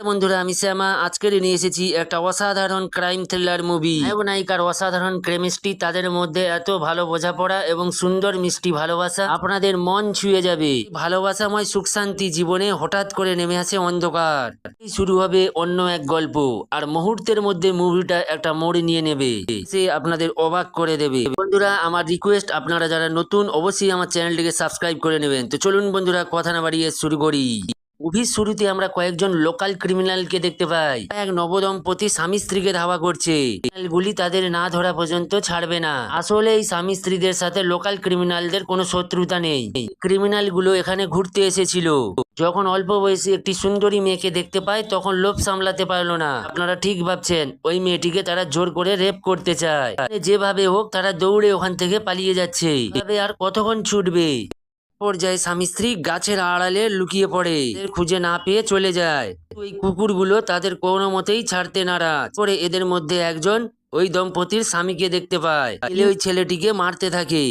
বন্ধুরা, আমি শ্যামা। আজকের নিয়ে এসেছি একটা অসাধারণ ক্রাইম থ্রিলার মুভি নায়িকার অসাধারণ কেমিস্ট্রি তাদের মধ্যে এত ভালো বোঝাপড়া এবং সুন্দর মিষ্টি ভালোবাসা, আপনাদের মন ছুঁয়ে যাবে। ভালোবাসাময় সুখ শান্তি জীবনে হঠাৎ করে নেমে আসে অন্ধকার। শুরু হবে অন্য এক গল্প, আর মুহূর্তের মধ্যে মুভিটা একটা মোড় নিয়ে নেবে। সে আপনাদের অবাক করে দেবে। বন্ধুরা, আমার রিকোয়েস্ট আপনারা যারা নতুন, অবশ্যই আমার চ্যানেলটিকে সাবস্ক্রাইব করে নেবেন। তো চলুন বন্ধুরা, কথা না বাড়িয়ে শুরু করি। মুভির শুরুতে আমরা কয়েকজন লোকাল ক্রিমিনালকে দেখতে পাই। এক নবদম্পতি স্বামী স্ত্রীকে ধাওয়া করছে। গুলি তাদের না ধরা পর্যন্ত ছাড়বে না। আসলে এই স্বামী স্ত্রীদের সাথে লোকাল ক্রিমিনালদের কোনো শত্রুতা নেই। ক্রিমিনালগুলো এখানে ঘুরতে এসেছিল। যখন অল্প বয়সী একটি সুন্দরী মেয়েকে দেখতে পায়, তখন লোভ সামলাতে পারল না। আপনারা ঠিক ভাবছেন, ওই মেয়েটিকে তারা জোর করে রেপ করতে চায়। যেভাবে হোক, তারা দৌড়ে ওখান থেকে পালিয়ে যাচ্ছে। আর কতক্ষণ ছুটবে? পর্যায়ে স্বামী স্ত্রী গাছের আড়ালে লুকিয়ে পড়ে। খুঁজে না পেয়ে চলে যায়। ওই কুকুরগুলো তাদের কোনো মতেই ছাড়তে নারাজ। পরে এদের মধ্যে একজন ওই দম্পতির স্বামীকে দেখতে পায়। ওই ছেলেটিকে মারতে থাকে।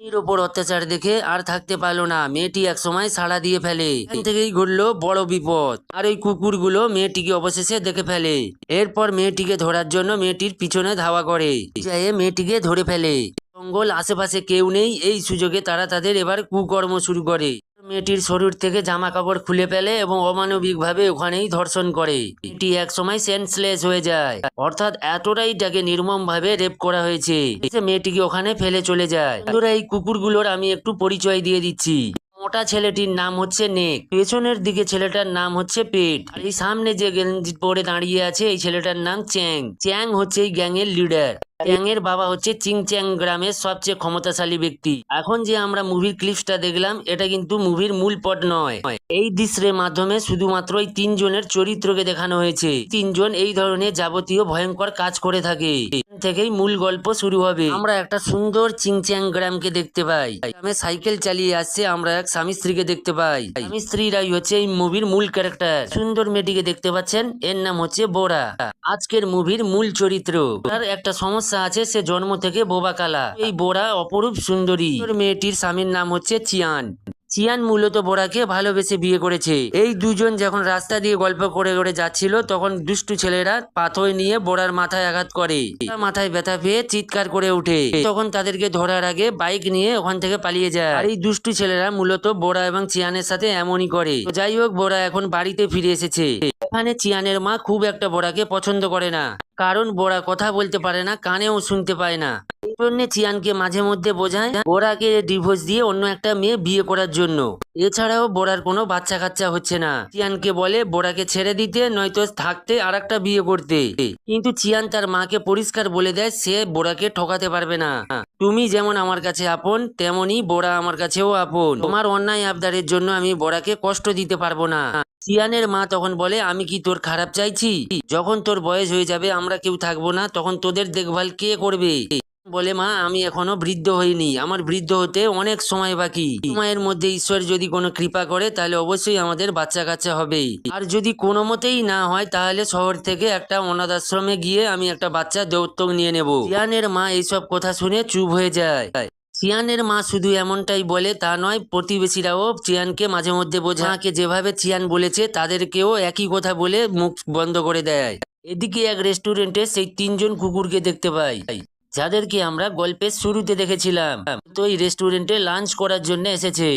ওপর অত্যাচার দেখে আর থাকতে পারল না। মেয়েটি একসময় সাড়া দিয়ে ফেলে। থেকেই ঘটলো বড় বিপদ। আর ওই কুকুরগুলো মেয়েটিকে অবশেষে দেখে ফেলে। এরপর মেয়েটিকে ধরার জন্য মেয়েটির পিছনে ধাওয়া করে। মেয়েটিকে ধরে ফেলে। জঙ্গল, আশেপাশে কেউ নেই, এই সুযোগে তারা তাদের এবার কুকর্ম শুরু করে। মেয়েটির শরীর থেকে জামা কাপড় খুলে ফেলে এবং অমানবিকভাবে ওখানেই ধর্ষণ করে। এটি এক সময় সেন্সলেস হয়ে যায়। অর্থাৎ এতটাই তাকে নির্মম ভাবে রেপ করা হয়েছে মেয়েটিকে ওখানে ফেলে চলে যায়। বন্ধুরা, এই কুকুরগুলোর আমি একটু পরিচয় দিয়ে দিচ্ছি। মোটা ছেলেটির নাম হচ্ছে নেক। পেছনের দিকে ছেলেটার নাম হচ্ছে পেট। এই সামনে যে গেঞ্জি পরে দাঁড়িয়ে আছে, এই ছেলেটার নাম চ্যাং। চ্যাং হচ্ছে এই গ্যাংয়ের লিডার এর বাবা হচ্ছে চিংচ্যাং গ্রামের সবচেয়ে ক্ষমতাশালী ব্যক্তি। এখন যে আমরা মুভির ক্লিপসটা দেখলাম, এটা কিন্তু মুভির মূল পট নয়। এই দৃশ্যের মাধ্যমে শুধুমাত্র এই তিনজনের চরিত্রকে দেখানো হয়েছে। তিনজন এই ধরনের যাবতীয় ভয়ঙ্কর কাজ করে থাকে। থেকেই মূল গল্প শুরু হবে। আমরা একটা সুন্দর চিংচ্যাং গ্রামকে দেখতে পাই। গ্রামে সাইকেল চালিয়ে আসছে, আমরা এক স্বামী স্ত্রীকে দেখতে পাই। স্বামী স্ত্রীরাই হচ্ছে এই মুভির মূল ক্যারেক্টার সুন্দর মেয়েটিকে দেখতে পাচ্ছেন, এর নাম হচ্ছে বোরা। আজকের মুভির মূল চরিত্র। তার একটা সমস্যা আছে, সে জন্ম থেকে বোবা কালা। এই বোরা অপরূপ সুন্দরী। মেয়েটির স্বামীর নাম হচ্ছে চিয়ান। চিয়ান মূলত বোরাকে ভালোবেসে বিয়ে করেছে। এই দুজন যখন রাস্তা দিয়ে গল্প করে করে যাচ্ছিল, তখন দুষ্টু ছেলেরা পাথর নিয়ে বোরার মাথায় আঘাত করে। মাথায় ব্যথা পেয়ে চিৎকার করে ওঠে। তখন তাদেরকে ধরার আগে বাইক নিয়ে ওখান থেকে পালিয়ে যায়। আর এই দুষ্টু ছেলেরা মূলত বোরা এবং চিয়ানের সাথে এমনই করে। যাই হোক বোরা এখন বাড়িতে ফিরে এসেছে। এখানে চিয়ানের মা খুব একটা বোরাকে পছন্দ করে না। কারণ বোরা কথা বলতে পারে না, কানেও শুনতে পায় না। এই জন্য চিয়ানকে মাঝে মধ্যে বোঝায়, বোরাকে ডিভোর্স দিয়ে অন্য একটা মেয়ে বিয়ে করার জন্য। এছাড়াও বোরার কোনো বাচ্চা কাচ্চা হচ্ছে না। চিয়ানকে বলে বোরাকে ছেড়ে দিতে, নয়তো থাকতে আর একটা বিয়ে করতে। কিন্তু চিয়ান তার মাকে পরিষ্কার বলে দেয়, সে বোরাকে ঠকাতে পারবে না। তুমি যেমন আমার কাছে আপন, তেমনি বোরা আমার কাছেও আপন। তোমার অন্যায় আবদারের জন্য আমি বোরাকে কষ্ট দিতে পারব না। চিয়ানের মা তখন বলে, আমি কি তোর খারাপ চাইছি? যখন তোর বয়স হয়ে যাবে, আমরা কেউ থাকব না, তখন তোদের দেখভাল কে করবে? বলে, মা, আমি এখনও বৃদ্ধ হইনি। আমার বৃদ্ধ হতে অনেক সময় বাকি। সময়ের মধ্যে ঈশ্বর যদি কোনো কৃপা করে, তাহলে অবশ্যই আমাদের বাচ্চা কাচ্চা হবে। আর যদি কোনো মতেই না হয়, তাহলে শহর থেকে একটা অনাথ আশ্রমে গিয়ে আমি একটা বাচ্চা দৌত্তক নিয়ে নেব। চিয়ানের মা এইসব কথা শুনে চুপ হয়ে যায়। চিয়ানের মা শুধু এমনটাই বলে, তা নয়, প্রতিবেশীরাও চিয়ানকে মাঝে মধ্যে বোঝাকে যেভাবে চিয়ান বলেছে, তাদেরকেও একই কথা বলে মুখ বন্ধ করে দেয়। এদিকে এক রেস্টুরেন্টে সেই তিনজন কুকুরকে দেখতে পাই। যাদেরকে আমরা গল্পের শুরুতে দেখেছিলাম। তো এই রেস্টুরেন্টে লাঞ্চ করার জন্য এসেছে।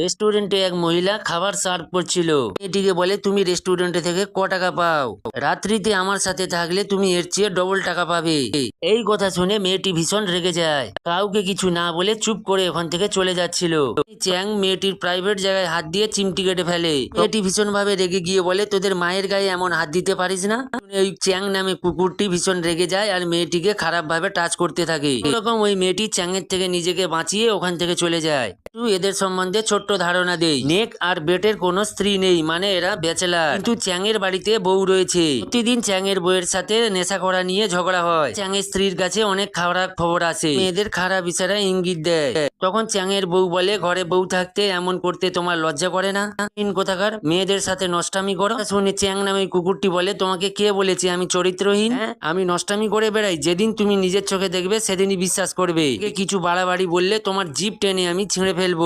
রেস্টুরেন্টে এক মহিলা খাবার সার্ভ করছিল। এটিকে বলে, তুমি রেস্টুরেন্টে থেকে ক টাকা পাও? রাত্রিতে আমার সাথে থাকলে তুমি এর চেয়ে ডবল টাকা পাবে। এই কথা শুনে মেয়েটি ভীষণ রেগে যায়। কাউকে কিছু না বলে চুপ করে ওখান থেকে চলে যাচ্ছিল। চ্যাং মেয়েটির প্রাইভেট জায়গায় হাত দিয়ে চিমটি কেটে ফেলে। মেয়েটি ভীষণ ভাবে রেগে গিয়ে বলে, তোদের মায়ের গায়ে এমন হাত দিতে পারিস না? ওই চ্যাং নামে কুকুরটি ভীষণ রেগে যায় আর মেয়েটিকে খারাপ ভাবে টাচ করতে থাকে। এরকম ওই মেয়েটি চ্যাংয়ের থেকে নিজেকে বাঁচিয়ে ওখান থেকে চলে যায়। এদের সম্বন্ধে ছোট্ট ধারণা দেই। নেক আর বেটের কোনো স্ত্রী নেই মানে এরা ব্যাচেলার। কিন্তু চ্যাংয়ের বাড়িতে বউ রয়েছে। প্রতিদিন চ্যাংয়ের বউয়ের সাথে নেশা করা নিয়ে ঝগড়া হয়। চ্যাংয়ের স্ত্রীর কাছে অনেক খারাপ খবর আসে। মেয়েদের খারাপ ইশারা ইঙ্গিত দেয়। তখন চ্যাংয়ের বউ বলে, ঘরে বউ থাকতে এমন করতে তোমার লজ্জা করে না? কোথাকার? মেয়েদের সাথে নষ্টামি করো। শুনে চ্যাং নামে কুকুরটি বলে, তোমাকে কে বলে বলেছি আমি চরিত্রহীন? হ্যাঁ? আমি নষ্টামি করে বেড়াই। যেদিন তুমি নিজের চোখে দেখবে, সেদিনই বিশ্বাস করবে। কিছু বাড়াবাড়ি বললে তোমার জিপ টেনে আমি ছিঁড়ে ফেলব।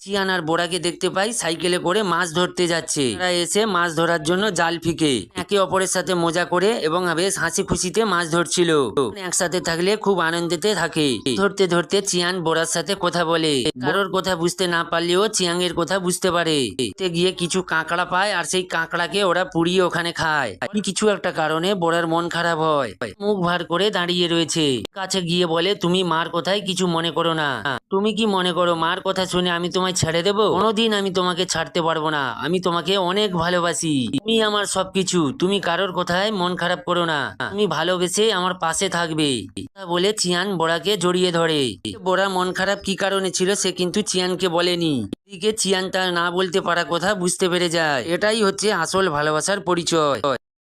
চিয়ান আর বোরাকে দেখতে পাই, সাইকেলে করে মাছ ধরতে যাচ্ছে। এসে মাছ ধরার জন্য জাল ফিকে। একে অপরের সাথে মজা করে এবং বেশ হাসি খুশিতে মাছ ধরছিল। একসাথে থাকলে খুব আনন্দেতে থাকে। ধরতে ধরতে চিয়ান বোরার সাথে কথা বলে। কারোর কথা বুঝতে না পারলেও চিয়াং এর কথা বুঝতে পারে। গিয়ে কিছু কাঁকড়া পায় আর সেই কাঁকড়াকে ওরা পুড়িয়ে ওখানে খায়। কিছু একটা কারণে বোরার মন খারাপ হয়। মুখ ভার করে দাঁড়িয়ে রয়েছে। কাছে গিয়ে বলে, তুমি মার কথায় কিছু মনে করো না। তুমি কি মনে করো মার কথা শুনে আমি তোমায় ছেড়ে দেবো? কোনোদিন আমি তোমাকে ছাড়তে পারব না। আমি তোমাকে অনেক ভালোবাসি। তুমি আমার সবকিছু। তুমি কারোর কথায় মন খারাপ করো না। তুমি ভালোবেসে আমার পাশে থাকবে। বলে চিয়ান বোরাকে জড়িয়ে ধরে। বোরা মন খারাপ কি কারণে ছিল সে কিন্তু চিয়ানকে বলেনি। এদিকে চিয়ান তার না বলতে পারা কথা বুঝতে পেরে যায়। এটাই হচ্ছে আসল ভালোবাসার পরিচয়।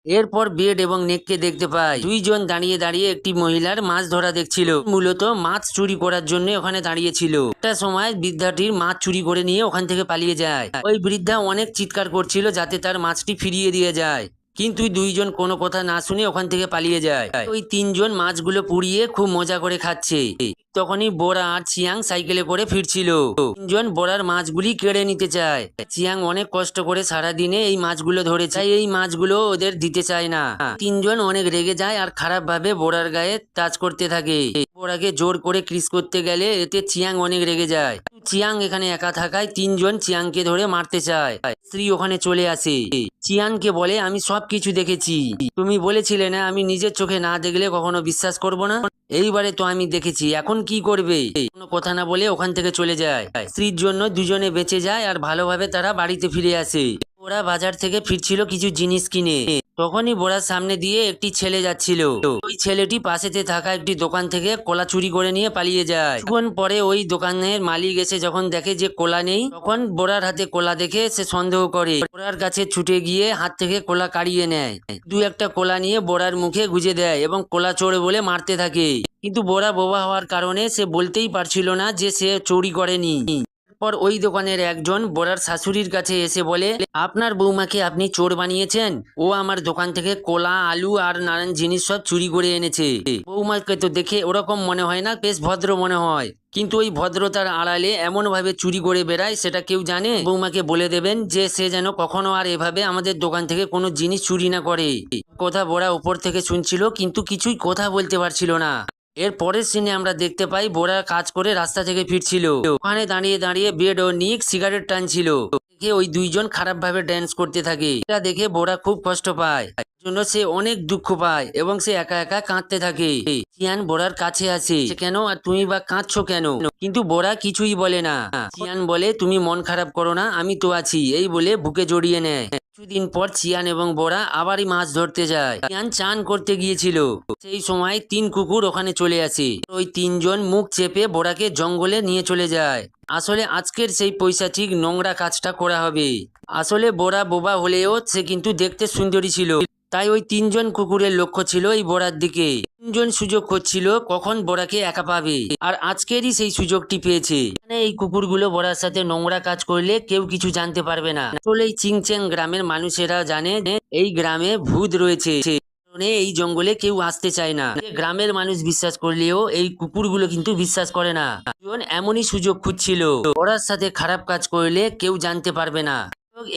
এরপর বেড এবং নেককে দেখতে পাই। দুইজন দাঁড়িয়ে দাঁড়িয়ে একটি মহিলার মাছ ধরা দেখছিল। মূলত মাছ চুরি করার জন্য ওখানে দাঁড়িয়েছিল। একটা সময় বৃদ্ধাটির মাছ চুরি করে নিয়ে ওখান থেকে পালিয়ে যায়। ওই বৃদ্ধা অনেক চিৎকার করছিল যাতে তার মাছটি ফিরিয়ে দিয়ে যায়। কিন্তু দুইজন কোনো কথা না শুনে ওখান থেকে পালিয়ে যায়। ওই তিনজন মাছগুলো পুড়িয়ে খুব মজা করে খাচ্ছে। তখনই বোরা আর চিয়াং সাইকেলে করে ফিরছিল। তিনজন বোরার মাছগুলি কেড়ে নিতে চায়। চিয়াং অনেক কষ্ট করে সারা দিনে এই মাছগুলো ধরেছে। তাই এই মাছগুলো ওদের দিতে চায় না। তিনজন অনেক রেগে যায় আর খারাপ ভাবে বোরার গায়ে টাচ করতে থাকে। বোরাকে জোর করে ক্রিস করতে গেলে এতে চিয়াং অনেক রেগে যায়। চিয়াং এখানে একা থাকায় তিনজন চিয়াংকে ধরে মারতে চায়। স্ত্রী ওখানে চলে আসে। চিয়ানকে বলে, আমি সব কিছু দেখেছি। তুমি বলেছিলে না, আমি নিজের চোখে না দেখলে কখনো বিশ্বাস করব না? এইবারে তো আমি দেখেছি, এখন কি করবে? কোনো কথা না বলে ওখান থেকে চলে যায়। স্ত্রীর জন্য দুজনে বেঁচে যায় আর ভালোভাবে তারা বাড়িতে ফিরে আসে। ওরা বাজার থেকে ফিরছিল কিছু জিনিস কিনে। তখনই বোরার সামনে দিয়ে একটি ছেলে যাচ্ছিল। ওই ছেলেটি পাশেতে থাকা একটি দোকান থেকে কলা চুরি করে নিয়ে পালিয়ে যায়। কিছুক্ষণ পরে ওই দোকানের মালিক এসে যখন দেখে যে কোলা নেই, তখন বোরার হাতে কোলা দেখে সে সন্দেহ করে। বোরার কাছে ছুটে গিয়ে হাত থেকে কোলা কাড়িয়ে নেয়। দু একটা কোলা নিয়ে বোরার মুখে গুজে দেয় এবং কোলা চোরে বলে মারতে থাকে। কিন্তু বোরা বোবা হওয়ার কারণে সে বলতেই পারছিল না যে সে চুরি করেনি। পর ওই দোকানের একজন বোরার শাশুড়ির কাছে এসে বলে, আপনার বৌমাকে আপনি চোর বানিয়েছেন? ও আমার দোকান থেকে কোলা, আলু আর নানান জিনিস সব চুরি করে এনেছে। বৌমাকে তো দেখে ওরকম মনে হয় না, বেশ ভদ্র মনে হয়। কিন্তু ওই ভদ্রতার আড়ালে এমন ভাবে চুরি করে বেড়ায়, সেটা কেউ জানে? বৌমাকে বলে দেবেন যে, সে যেন কখনো আর এভাবে আমাদের দোকান থেকে কোনো জিনিস চুরি না করে। কথা বোরা উপর থেকে শুনছিল, কিন্তু কিছুই কথা বলতে পারছিল না। এর পরের সিনে আমরা দেখতে পাই বোরা কাজ করে রাস্তা থেকে ফিরছিল। ওখানে দাঁড়িয়ে দাঁড়িয়ে বেড ও নিক সিগারেট টানছিল। দেখে ওই দুইজন খারাপ ভাবে ড্যান্স করতে থাকে। এটা দেখে বোরা খুব কষ্ট পায়। জন্য সে অনেক দুঃখ পায় এবং সে একা একা কাঁদতে থাকে। চিয়ান বোরার কাছে সে কেন আর তুমি বা কাঁদছো কেন? কিন্তু বোরা কিছুই বলে না। চিয়ান বলে, তুমি মন খারাপ করো না, আমি তো আছি। এই বলে বুকে জড়িয়ে নেয়। কিছুদিন পর চিয়ান এবং বোরা আবারই মাছ ধরতে যায়। চিয়ান চান করতে গিয়েছিল। সেই সময় তিন কুকুর ওখানে চলে আসে। ওই তিনজন মুখ চেপে বোরাকে জঙ্গলে নিয়ে চলে যায়। আসলে আজকের সেই পৈশাচিক নোংরা কাজটা করা হবে। আসলে বোরা বোবা হলেও সে কিন্তু দেখতে সুন্দরী ছিল। তাই ওই তিনজন কুকুরের লক্ষ্য ছিল এই বোরার দিকে। তিনজন সুযোগ করছিল কখন বোরাকে একা পাবে। আর আজকেরই সেই সুযোগটি পেয়েছে। মানে এই কুকুরগুলো বোরার সাথে নোংরা কাজ করলে কেউ কিছু জানতে পারবে না। আসলে চিংচেং গ্রামের মানুষেরা জানে এই গ্রামে ভূত রয়েছে। কারণে এই জঙ্গলে কেউ আসতে চায় না। গ্রামের মানুষ বিশ্বাস করলেও এই কুকুরগুলো কিন্তু বিশ্বাস করে না। এমনই সুযোগ খুঁজছিল। ওরার সাথে খারাপ কাজ করলে কেউ জানতে পারবে না।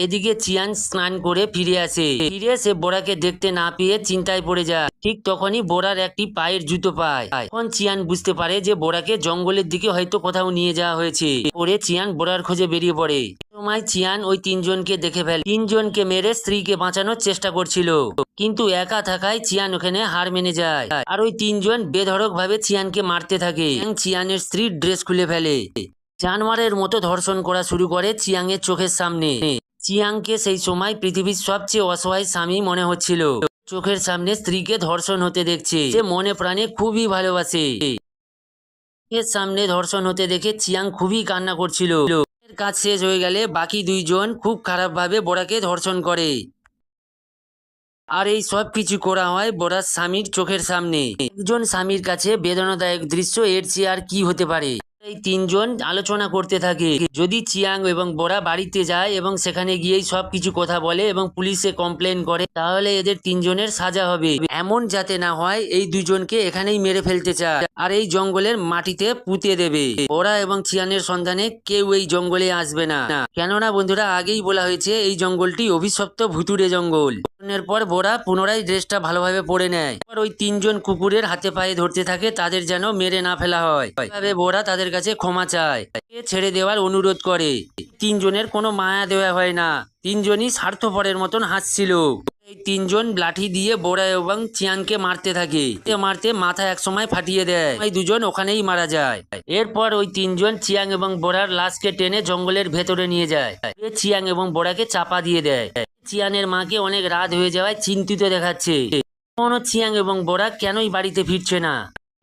এদিকে চিয়ান স্নান করে ফিরে আসে। ফিরে সে বোরাকে দেখতে না পেয়ে চিন্তায় পড়ে যায়। ঠিক তখনই বোরার একটি পায়ের জুতো পায়। তখন চিয়ান বুঝতে পারে যে বোরাকে জঙ্গলের দিকে হয়তো কোথাও নিয়ে যাওয়া হয়েছে। পরে চিয়ান বোরার খোঁজে বেরিয়ে পড়ে। সময় চিয়ান ওই তিনজনকে দেখে ফেলে। তিনজনকে মেরে স্ত্রীকে বাঁচানোর চেষ্টা করছিল। কিন্তু একা থাকায় চিয়ান ওখানে হার মেনে যায়। আর ওই তিনজন বেধড়ক ভাবে চিয়ানকে মারতে থাকে। চিয়াং চিয়ানের স্ত্রীর ড্রেস খুলে ফেলে। জানোয়ারের মতো ধর্ষণ করা শুরু করে চিয়াংয়ের চোখের সামনে। চিয়াংকে সেই সময় পৃথিবীর সবচেয়ে অসহায় স্বামী মনে হচ্ছিল। চোখের সামনে স্ত্রীকে ধর্ষণ হতে দেখছে। সে মনে প্রাণে খুবই ভালোবাসে। এর সামনে ধর্ষণ হতে দেখে চিয়াং খুবই কান্না করছিল। কাজ শেষ হয়ে গেলে বাকি দুইজন খুব খারাপভাবে বোরাকে ধর্ষণ করে। আর এই সব কিছু করা হয় বোরার স্বামীর চোখের সামনে। একজন স্বামীর কাছে বেদনাদায়ক দৃশ্য এর চেয়ে আর কি হতে পারে? এই তিনজন আলোচনা করতে থাকে। যদি চিয়াং এবং বোরা বাড়িতে যায় এবং সেখানে গিয়েই সব কিছু কথা বলে এবং পুলিশে কমপ্লেন করে, তাহলে এদের তিনজনের সাজা হবে। এমন যাতে না হয়, এই দুজনকে এখানেই মেরে ফেলতে চায় আর এই জঙ্গলের মাটিতে পুঁতে দেবে। ওরা এবং চিয়ানের সন্ধানে কেউ এই জঙ্গলে আসবে না। কেননা বন্ধুরা, আগেই বলা হয়েছে, এই জঙ্গলটি অভিশপ্ত ভুতুরে জঙ্গল। পর বোরা পুনরায় ড্রেসটা ভালোভাবে পরে নেয়। ওই তিনজন কুকুরের হাতে পায়ে ধরতে থাকে, তাদের যেন মেরে না ফেলা হয়। বোরা তাদের কাছে ক্ষমা চায়। ছেড়ে দেওয়ার অনুরোধ করে। তিনজনের কোনো মায়া দেওয়া হয় না। তিনজনই স্বার্থপরের মতন হাসছিল। এই তিনজন লাঠি দিয়ে বোরা এবং চিয়ানকে মারতে থাকে। মারতে মাথা একসময় ফাটিয়ে দেয়। এই দুজন ওখানেই মারা যায়। এরপর ওই তিনজন চিয়াং এবং বোরার লাশকে টেনে জঙ্গলের ভেতরে নিয়ে যায়। চিয়াং এবং বোরাকে চাপা দিয়ে দেয়। চিয়ানের মাকে অনেক রাত হয়ে যাওয়ায় চিন্তিত দেখাচ্ছে। কোনো চিয়াং এবং বোরা কেনই বাড়িতে ফিরছে না?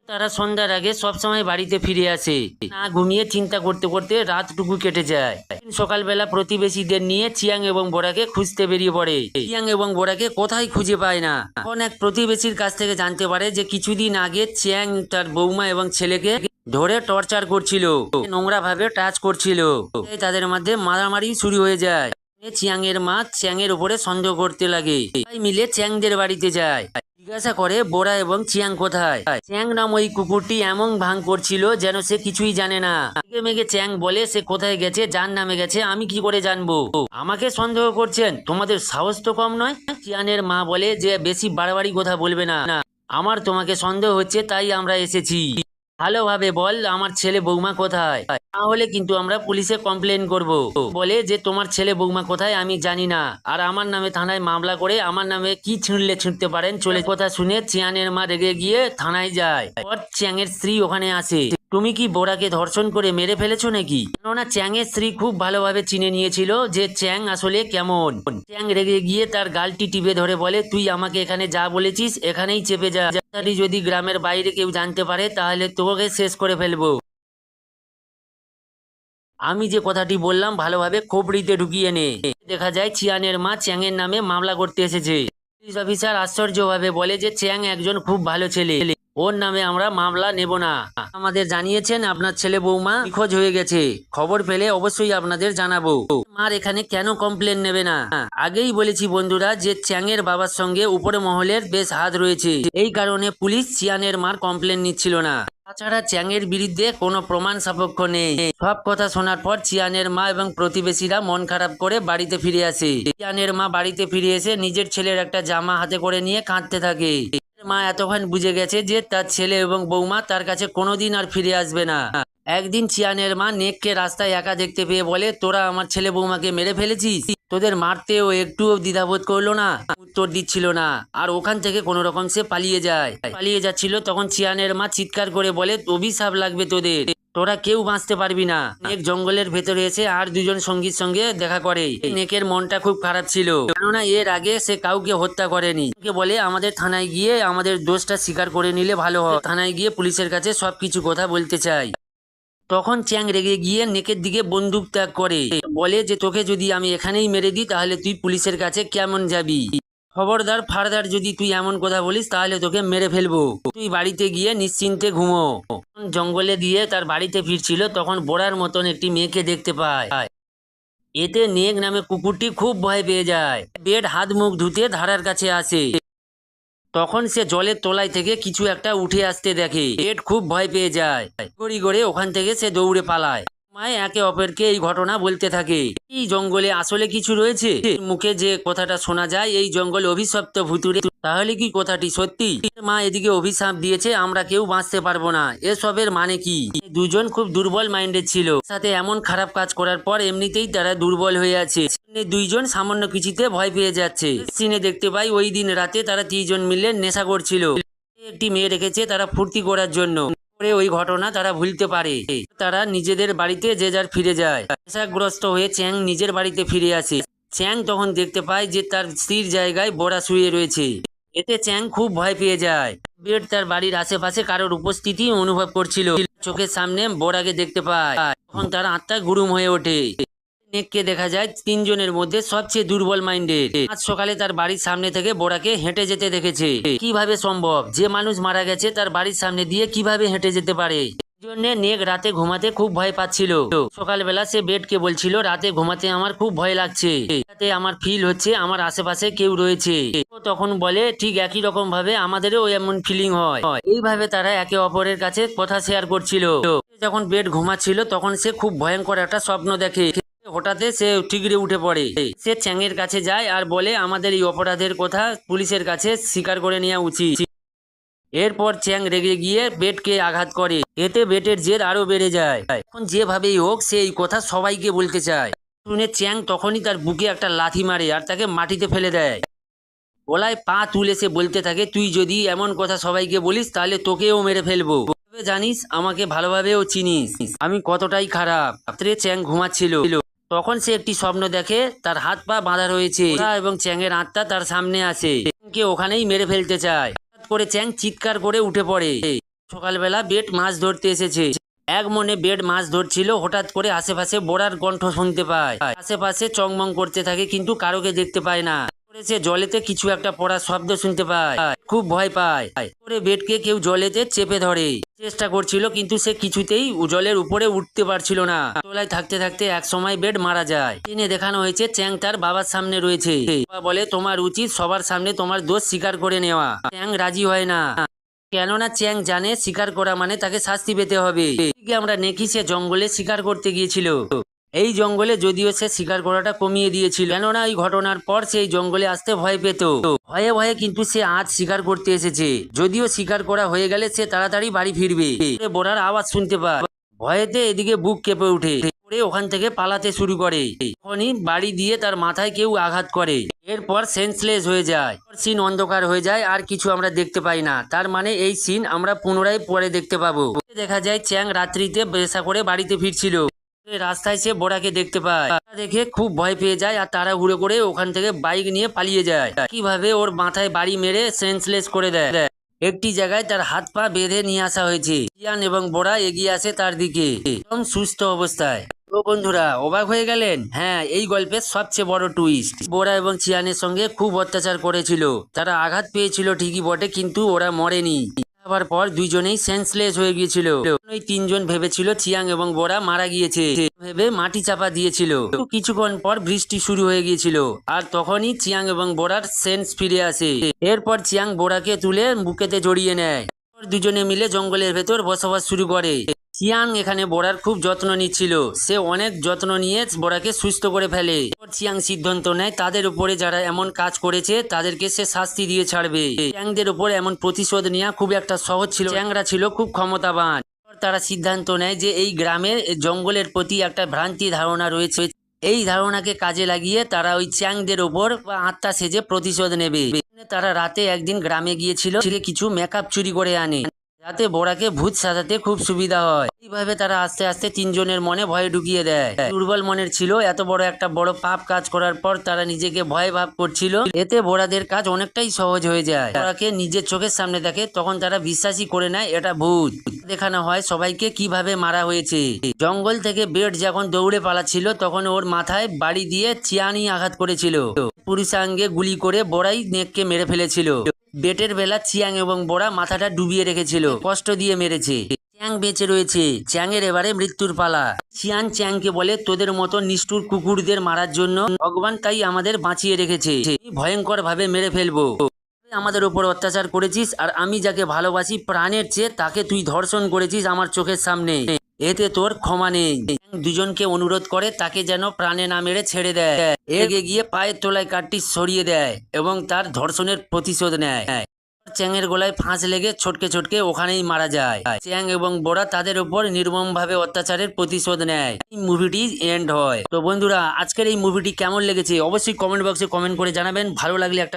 তারা সন্ধ্যার আগে সবসময় বাড়িতে ফিরে আসে। না ঘুমিয়ে চিন্তা করতে করতে রাতটুকু কেটে যায়। সকালবেলা প্রতিবেশীদের নিয়ে চিয়াং এবং বোরাকে খুঁজতে বেরিয়ে পড়ে। চিয়াং এবং বোরাকে কোথায় খুঁজে পায় না? তখন এক প্রতিবেশীর কাছ থেকে জানতে পারে যে কিছুদিন আগে চিয়াং তার বৌমা এবং ছেলেকে ধরে টর্চার করছিল। নোংরা ভাবে টাচ করছিল। তাদের মধ্যে মারামারি শুরু হয়ে যায়। চিয়াং এর মা চ্যাং এর উপরে সন্দেহ করতে লাগে। মিলে চ্যাংদের বাড়িতে যায়। জিজ্ঞাসা করে বোরা এবং চিয়াং কোথায়? চ্যাং নাম ওই কুকুরটি এমন ভাঙ করছিল যেন সে কিছুই জানে না। মেঘে মেঘে চ্যাং বলে সে কোথায় গেছে? যার নামে গেছে? আমি কি করে জানব? আমাকে সন্দেহ করছেন? তোমাদের সাহস তো কম নয়? চিয়ানের মা বলে যে বেশি বাড়াবাড়ি কথা বলবে না না, আমার তোমাকে সন্দেহ হচ্ছে তাই আমরা এসেছি। ভালোভাবে বল, আমার ছেলে বৌমা কোথায়? তাহলে কিন্তু আমরা পুলিশে কমপ্লেন করব। বলে যে, তোমার ছেলে বৌমা কোথায়? আমি জানি না। আর আমার নামে থানায় মামলা করে আমার নামে কি ছিঁড়লে ছিঁড়তে পারেন? চলে কথা শুনে চিয়ানের মা রেগে গিয়ে থানায় যায়। পর চ্যাংয়ের স্ত্রী ওখানে আসে। তুমি কি বোরাকে ধর্ষণ করে মেরে ফেলেছো নাকি? কেননা চ্যাংয়ের স্ত্রী খুব ভালোভাবে চিনে নিয়েছিল যে চ্যাং আসলে কেমন। চ্যাং রেগে গিয়ে তার গালটি টিপে ধরে বলে, তুই আমাকে এখানে যা বলেছিস, এখানেই চেপে যা। যদি গ্রামের বাইরে কেউ জানতে পারে, তাহলে তোকে শেষ করে ফেলব। আমি যে কথাটি বললাম, ভালোভাবে খোপড়িতে ঢুকিয়ে নে। দেখা যায় চিয়ানের মা চ্যাংয়ের নামে মামলা করতে এসেছে। পুলিশ অফিসার আশ্চর্যভাবে বলে যে, চ্যাং একজন খুব ভালো ছেলে। ওর নামে আমরা মামলা নেব না। আমাদের জানিয়েছেন আপনার ছেলে বৌমা নিখোঁজ হয়ে গেছে। খবর পেলে অবশ্যই আপনাদের জানাব। মার এখানে কেন কমপ্লেন নেবে না? আগেই বলেছি বন্ধুরা যে চ্যাংয়ের বাবার সঙ্গে উপরে মহলের বেশ হাত রয়েছে। এই কারণে পুলিশ চিয়ানের মার কমপ্লেন নিচ্ছিল না। তাছাড়া চ্যাংয়ের বিরুদ্ধে কোনো প্রমাণ সাপেক্ষ নেই। সব কথা শোনার পর চিয়ানের মা এবং প্রতিবেশীরা মন খারাপ করে বাড়িতে ফিরে আসে। চিয়ানের মা বাড়িতে ফিরে এসে নিজের ছেলের একটা জামা হাতে করে নিয়ে কাঁদতে থাকে। মা এতক্ষণ বুঝে গেছে যে তার ছেলে এবং বৌমা তার কাছে কোনোদিন আর ফিরে আসবে না। একদিন চিয়ানের মা নেককে রাস্তায় একা দেখতে পেয়ে বলে, তোরা আমার ছেলে বৌমাকে মেরে ফেলেছিস? তোদের মারতেও একটুও দ্বিধাবোধ করল না, উত্তর দিচ্ছিল না। আর ওখান থেকে কোনো রকম সে পালিয়ে যায়। পালিয়ে যাচ্ছিল তখন চিয়ানের মা চিৎকার করে বলে, অভিশাপ লাগবে তোদের। তোরা কেউ বাঁচতে পারবি না। নেক জঙ্গলের ভেতরে এসে আর দুজন সঙ্গীর সঙ্গে দেখা করে নেকের মনটা খুব খারাপ ছিল। কেননা এর আগে সে কাউকে হত্যা করেনি। বলে আমাদের থানায় গিয়ে আমাদের দোষটা স্বীকার করে নিলে ভালো হয়। থানায় গিয়ে পুলিশের কাছে সবকিছু কথা বলতে চাই। তখন চ্যাং রেগে গিয়ে নেকের দিকে বন্দুক ত্যাগ করে। বলে যে, তোকে যদি আমি এখানেই মেরে দিই, তাহলে তুই পুলিশের কাছে কেমন যাবি? খবরদার ফারদার, যদি তুই এমন কথা বলিস, তাহলে তোকে মেরে ফেলব। তুই বাড়িতে গিয়ে নিশ্চিন্তে ঘুমো। জঙ্গলে দিয়ে তার বাড়িতে ফিরছিল, তখন বোড়ার মতন একটি মেয়েকে দেখতে পায়। এতে নেক নামে কুকুরটি খুব ভয় পেয়ে যায়। বেড হাত মুখ ধুতে ধারার কাছে আসে। তখন সে জলের তলায় থেকে কিছু একটা উঠে আসতে দেখে। পেট খুব ভয় পেয়ে যায়। গড়ি গড়ে ওখান থেকে সে দৌড়ে পালায়। মায় একে অপরকে এই ঘটনা বলতে থাকে। এই জঙ্গলে আসলে কিছু রয়েছে? মুখে যে কথাটা শোনা যায়, এই জঙ্গল অভিশপ্ত ভুতুরে তাহলে কি কথাটি সত্যি? মা এদিকে অভিশাপ দিয়েছে, আমরা কেউ বাঁচতে পারব না। এসবের মানে কি? দুজন খুব দুর্বল মাইন্ডের ছিল। সাথে এমন খারাপ কাজ করার পর এমনিতেই তারা দুর্বল হয়ে আছে। দুইজন সামান্য কিছুতে ভয় পেয়ে যাচ্ছে। সিনে দেখতে পাই, ওই দিন রাতে তারা তিনজন মিলে নেশা করছিল একটি মেয়ে রেখেছে তারা ফুর্তি করার জন্য। করে ওই ঘটনা তারা ভুলতে পারে। তারা নিজেদের বাড়িতে যে যার ফিরে যায়। নেশাগ্রস্ত হয়ে চ্যাং নিজের বাড়িতে ফিরে আসে। চ্যাং তখন দেখতে পায় যে তার স্ত্রীর জায়গায় বড়া শুয়ে রয়েছে। এতে চ্যাং খুব ভয় পেয়ে যায়। বেড তার বাড়ির আশেপাশে কারোর উপস্থিতি অনুভব করছিল। চোখের সামনে বোরাকে দেখতে পায়। তখন তার আত্মা গুরুম হয়ে ওঠে। নেককে দেখা যায় তিনজনের মধ্যে সবচেয়ে দুর্বল মাইন্ডের। আজ সকালে তার বাড়ির সামনে থেকে বোরাকে হেঁটে যেতে দেখেছে। কীভাবে সম্ভব? যে মানুষ মারা গেছে তার বাড়ির সামনে দিয়ে কীভাবে হেঁটে যেতে পারে? জন্য নেক রাতে ঘুমাতে খুব ভয় পাচ্ছিল। সকালবেলা সে বেডকে বলছিল, রাতে ঘুমাতে আমার খুব ভয় লাগছে। রাতে আমার ফিল হচ্ছে, আমার আশেপাশে কেউ রয়েছে। তখন বলে, ঠিক একই রকম ভাবে আমাদেরও এমন ফিলিং হয়। এইভাবে তারা একে অপরের কাছে কথা শেয়ার করছিল। যখন বেড ঘুমাচ্ছিল, তখন সে খুব ভয়ঙ্কর একটা স্বপ্ন দেখে। হঠাৎ সে ঠিকরে উঠে পড়ে। সে চ্যাংয়ের কাছে যায় আর বলে, আমাদের এই অপরাধের কথা পুলিশের কাছে স্বীকার করে নেওয়া উচিত। এরপর চ্যাং রেগে গিয়ে বেটকে আঘাত করে। এতে বেটের জেদ আরও বেড়ে যায়। এখন যেভাবেই হোক, সে এই কথা সবাইকে বলতে চায়। শুনে চ্যাং তখনই তার বুকে একটা লাথি মারে আর তাকে মাটিতে ফেলে দেয়। গলায় পা তুলে সে বলতে থাকে, তুই যদি এমন কথা সবাইকে বলিস, তাহলে তোকেও মেরে ফেলব। জানিস, আমাকে ভালোভাবেও চিনিস। আমি কতটাই খারাপ। চ্যাং ঘুমাচ্ছিল। তখন সে একটি স্বপ্ন দেখে, তার হাত পা বাঁধা রয়েছে। এবং চ্যাংয়ের আত্মা তার সামনে আছে। চ্যাংকে ওখানেই মেরে ফেলতে চায়। হঠাৎ করে চ্যাং চিৎকার করে উঠে পড়ে। সকালবেলা বেট মাছ ধরতে এসেছে। এক মনে বেড মাছ ধরছিল, হঠাৎ করে আশেপাশে বোড়ার কণ্ঠ শুনতে পায়। আশেপাশে চংমং করতে থাকে, কিন্তু কারোকে দেখতে পায় না। সে জলেতে কিছু একটা পড়ার শব্দ শুনতে পায়, খুব ভয় পায়। করে বেডকে কেউ জলেতে চেপে ধরে। চেষ্টা করছিল, কিন্তু সে কিছুতেই জলের উপরে উঠতে পারছিল না। তোলায় থাকতে থাকতে এক সময় বেড মারা যায়। টেনে দেখানো হয়েছে, চ্যাং তার বাবার সামনে রয়েছে। বলে, তোমার উচিত সবার সামনে তোমার দোষ স্বীকার করে নেওয়া। চ্যাং রাজি হয় না। কেননা চ্যাং জানে শিকার করা মানে তাকে শাস্তি পেতে হবে। আমরা নেকি সে জঙ্গলে শিকার করতে গিয়েছিল। এই জঙ্গলে যদিও সে শিকার করাটা কমিয়ে দিয়েছিল, কেননা এই ঘটনার পর সে এই জঙ্গলে আসতে ভয় পেত। ভয়ে ভয়ে কিন্তু সে আজ শিকার করতে এসেছে। যদিও শিকার করা হয়ে গেলে সে তাড়াতাড়ি বাড়ি ফিরবে। সে বোরার আওয়াজ শুনতে পায়। ভয়েতে এদিকে বুক কেঁপে করে ওখান থেকে পালাতে শুরু করে। তখনই বাড়ি দিয়ে তার মাথায় কেউ আঘাত করে। এরপর সেন্সলেস হয়ে যায়। সিন অন্ধকার হয়ে যায়, আর কিছু আমরা দেখতে পাই না। তার মানে এই সিন আমরা পুনরায় পরে দেখতে পাবো। দেখা যায় চ্যাং রাত্রিতে বেসা করে বাড়িতে ফিরছিল। রাস্তায় সে বোড়াকে দেখতে পায়। দেখে খুব ভয় পেয়ে যায় আর তারা ঘুরে করে ওখান থেকে বাইক নিয়ে পালিয়ে যায়। কীভাবে ওর মাথায় বাড়ি মেরে সেন্সলেস করে দেয়। একটি জায়গায় তার হাত পা বেঁধে নিয়ে আসা হয়েছে। চিয়ান এবং বোড়া এগিয়ে আসে তার দিকে। একদম সুস্থ অবস্থায়। তো বন্ধুরা, অবাক হয়ে গেলেন? হ্যাঁ এই গল্পের সবচেয়ে বড় টুইস্ট বোরা এবং চিয়ানের সঙ্গে খুব অত্যাচার করেছিল। তারা আঘাত পেয়েছিল ঠিকই বটে, কিন্তু ওরা মরেনি। হওয়ার পর দুইজনেই সেন্সলেস হয়ে গিয়েছিল। ওই তিনজন ভেবেছিল চিয়াং এবং বোরা মারা গিয়েছে। ভেবে মাটি চাপা দিয়েছিল। কিছুক্ষণ পর বৃষ্টি শুরু হয়ে গিয়েছিল। আর তখনই চিয়াং এবং বোরার সেন্স ফিরে আসে। এরপর চিয়াং বোরাকে তুলে বুকেতে জড়িয়ে নেয়। দুজনে মিলে জঙ্গলের ভেতর বসবাস শুরু করে। চিয়াং এখানে বোরার খুব যত্ন নিচ্ছিল। সে অনেক যত্ন নিয়ে বোরাকে সুস্থ করে ফেলে। চিয়াং সিদ্ধান্ত নেয়, তাদের উপরে যারা এমন কাজ করেছে, তাদেরকে সে শাস্তি দিয়ে ছাড়বে। চ্যাংদের উপর এমন প্রতিশোধ নেওয়া খুব একটা সহজ ছিল চিয়াংরা ছিল খুব ক্ষমতাবান। তারা সিদ্ধান্ত নেয় যে এই গ্রামের জঙ্গলের প্রতি একটা ভ্রান্তি ধারণা রয়েছে। এই ধারণাকে কাজে লাগিয়ে তারা ওই চ্যাংদের ওপর বা আত্মা সেজে প্রতিশোধ নেবে। তারা রাতে একদিন গ্রামে গিয়েছিল ছেলে কিছু মেকআপ চুরি করে আনে। যাতে বোরাকে ভূত সাজাতে খুব সুবিধা হয়। এইভাবে তারা আস্তে আস্তে তিনজনের মনে ভয় ঢুকিয়ে দেয়। দুর্বল মনের ছিল, এত বড় একটা বড় পাপ কাজ করার পর তারা নিজেকে ভয় ভাব করছিল। এতে বোরাদের কাজ অনেকটাই সহজ হয়ে যায়। বোরাকে নিজের চোখের সামনে দেখে তখন তারা বিশ্বাসই করে নেয়, এটা ভূত। দেখানো হয় সবাইকে কীভাবে মারা হয়েছে। জঙ্গল থেকে বেড যখন দৌড়ে পালাচ্ছিল, তখন ওর মাথায় বাড়ি দিয়ে চিয়ানি আঘাত করেছিল। পুরুষাঙ্গে গুলি করে বড়াই নেককে মেরে ফেলেছিল। বেটের বেলা চিয়াং এবং বোরা মাথাটা ডুবিয়ে রেখেছিল, কষ্ট দিয়ে মেরেছে। চ্যাং বেঁচে রয়েছে, চ্যাংয়ের এবারে মৃত্যুর পালা। চিয়ান চ্যাংকে বলে, তোদের মতো নিষ্ঠুর কুকুরদের মারার জন্য ভগবান তাই আমাদের বাঁচিয়ে রেখেছে। ভয়ঙ্কর ভাবে মেরে ফেলব। আমাদের উপর অত্যাচার করেছিস আর আমি যাকে ভালোবাসি প্রাণের চেয়ে তাকে তুই ধর্ষণ করেছিস আমার চোখের সামনে। এতে তোর ক্ষমা নেই। দুজনকে অনুরোধ করে তাকে যেন প্রাণে না মেরে ছেড়ে দেয়। এগে গিয়ে পায়ের তোলায় কাঠটি সরিয়ে দেয় এবং তার ধর্ষণের প্রতিশোধ নেয়। চ্যাংয়ের গলায় ফাঁস লেগে ছটকে ছটকে ওখানেই মারা যায়। চ্যাং এবং বোরা তাদের উপর নির্মম ভাবে অত্যাচারের প্রতিশোধ নেয়। এই মুভিটি এন্ড হয়। তো বন্ধুরা, আজকের এই মুভিটি কেমন লেগেছে অবশ্যই কমেন্ট বক্সে কমেন্ট করে জানাবেন। ভালো লাগলে একটা